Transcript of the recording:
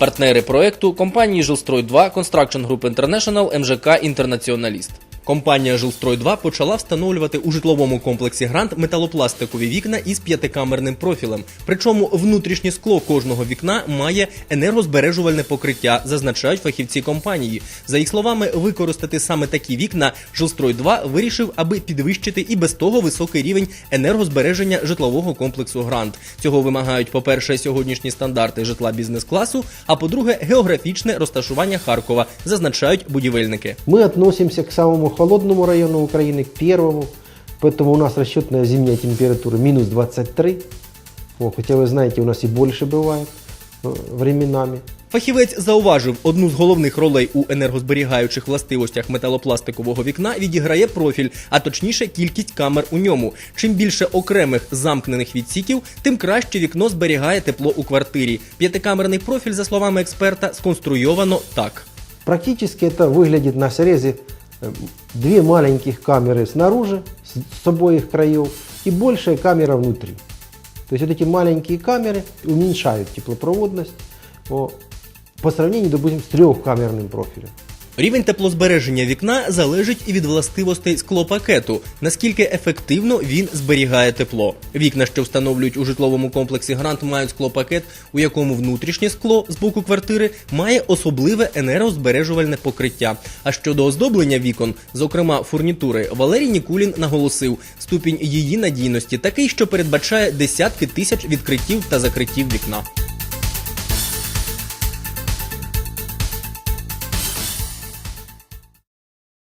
Партнери проекту компанії Жилстрой 2 Construction Group International МЖК Інтернаціоналіст. Компанія Жилстрой 2 почала встановлювати у житловому комплексі Грант металопластикові вікна із п'ятикамерним профілем. Причому внутрішнє скло кожного вікна має енергозбережувальне покриття, зазначають фахівці компанії. За їх словами, використати саме такі вікна Жилстрой 2 вирішив, аби підвищити і без того високий рівень енергозбереження житлового комплексу Грант. Цього вимагають, по-перше, сьогоднішні стандарти житла бізнес-класу, а по-друге, географічне розташування Харкова, зазначають будівельники. Мы относимся к самому холодному району Украины, к первому, поэтому у нас расчетная зимняя температура минус 23. О, хотя вы знаете, у нас и больше бывает э, временами. Фахівець зауважив, одну з головних ролей у енергозберігаючих властивостях металопластикового вікна відіграє профіль, а точніше кількість камер у ньому. Чим більше окремих замкнених відсіків, тим краще вікно зберігає тепло у квартирі. П'ятикамерний профіль, за словами експерта, сконструйовано так. Практически это выглядит на срезе э, две маленьких камеры снаружи, с, обоих краев, и большая камера внутри. То есть вот эти маленькие камеры уменьшают теплопроводность по сравнению, допустим, с трехкамерным профилем. Рівень теплозбереження вікна залежить і від властивостей склопакету, наскільки ефективно він зберігає тепло. Вікна, що встановлюють у житловому комплексі Грант, мають склопакет, у якому внутрішнє скло з боку квартири має особливе енергозбережувальне покриття. А щодо оздоблення вікон, зокрема фурнітури, Валерій Нікулін наголосив, ступінь її надійності такий, що передбачає десятки тисяч відкриттів та закриттів вікна.